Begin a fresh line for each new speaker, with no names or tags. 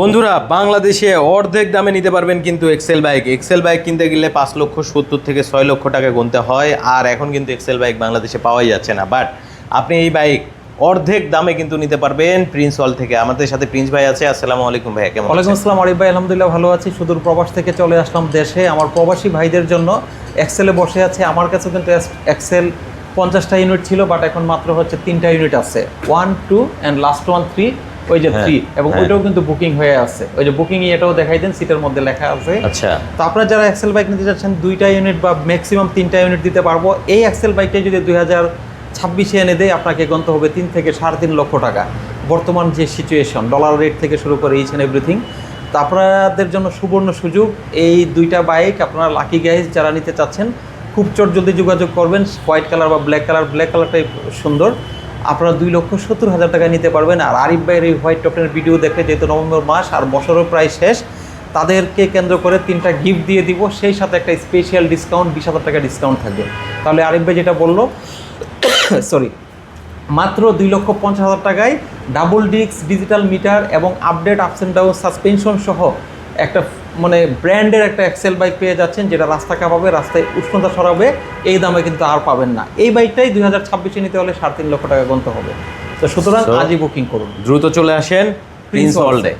বন্ধুরা, বাংলাদেশে অর্ধেক দামে নিতে পারবেন কিন্তু এক্সেল বাইক এক্সেল বাইক কিনতে গেলে পাঁচ লক্ষ সত্তর থেকে ছয় লক্ষ টাকা গুনতে হয় আর এখন কিন্তু এক্সেল বাইক বাংলাদেশে পাওয়াই যাচ্ছে না। বাট আপনি এই বাইক অর্ধেক দামে কিন্তু নিতে পারবেন প্রিন্স হল থেকে। আমাদের সাথে প্রিন্স ভাই আছে। আসসালামু আলাইকুম ভাই কেমন
ওয়ালাইকুম? আসসালাম, আরিফ ভাই। আলহামদুলিল্লাহ ভালো আছি। সুদূর প্রবাস থেকে চলে আসলাম দেশে। আমার প্রবাসী ভাইদের জন্য এক্সেলে বসে আছে। আমার কাছে কিন্তু এক্সেল পঞ্চাশটা ইউনিট ছিল বাট এখন মাত্র হচ্ছে তিনটা ইউনিট আছে। One two and last one three ওই যে
হ্যাঁ,
থ্রি এবং
হ্যাঁ।
ওইটাও কিন্তু বুকিং হয়ে আছে। ওই যে বুকিং এটাও দেখাই দেন সিটের মধ্যে লেখা আছে।
আচ্ছা।
তো আপনারা যারা এক্সেল বাইক নিতে যাচ্ছেন দুইটা ইউনিট বা ম্যাক্সিমাম তিনটা ইউনিট দিতে পারব। এই এক্সেল বাইকটা যদি দুই হাজার ছাব্বিশে এনে দেয় আপনাকে গন্ত হবে তিন থেকে সাড়ে তিন লক্ষ টাকা। বর্তমান যে সিচুয়েশন ডলার রেট থেকে শুরু করে ইচ অ্যান্ড এভরিথিং তো আপনাদের জন্য সুবর্ণ সুযোগ। এই দুইটা বাইক আপনারা লাকি গাইজ যারা নিতে চাচ্ছেন খুব চট জলদি যোগাযোগ করবেন। হোয়াইট কালার বা ব্ল্যাক কালার ব্ল্যাক কালারটাই সুন্দর। আপনারা দুই লক্ষ সত্তর হাজার টাকা নিতে পারবেন। আর আরিফ ভাইয়ের এই হোয়াইট টপের ভিডিও দেখে যেহেতু নভেম্বর মাস আর বছরও প্রায় শেষ, তাদেরকে কেন্দ্র করে তিনটা গিফট দিয়ে দিব। সেই সাথে একটা স্পেশাল ডিসকাউন্ট বিশ হাজার টাকা ডিসকাউন্ট থাকবে। তাহলে আরিফ ভাই যেটা বলল সরি মাত্র দুই লক্ষ পঞ্চাশ হাজার টাকায় ডাবল ডিস্ক ডিজিটাল মিটার এবং update ups and down suspension সহ একটা মানে ব্র্যান্ডের একটা এক্সেল বাইক পেয়ে যাচ্ছেন যেটা রাস্তা কাঁপাবে রাস্তায় উষ্ণতা সরাবে এই দামে কিন্তু আর পাবেন না। এই বাইকটাই দুই হাজার ছাব্বিশে নিতে হলে সাড়ে তিন লক্ষ টাকা গন্ত হবে। তো সুতরাং আজই বুকিং করুন।
দ্রুত চলে আসেন প্রিন্স ওয়ার্ল্ডে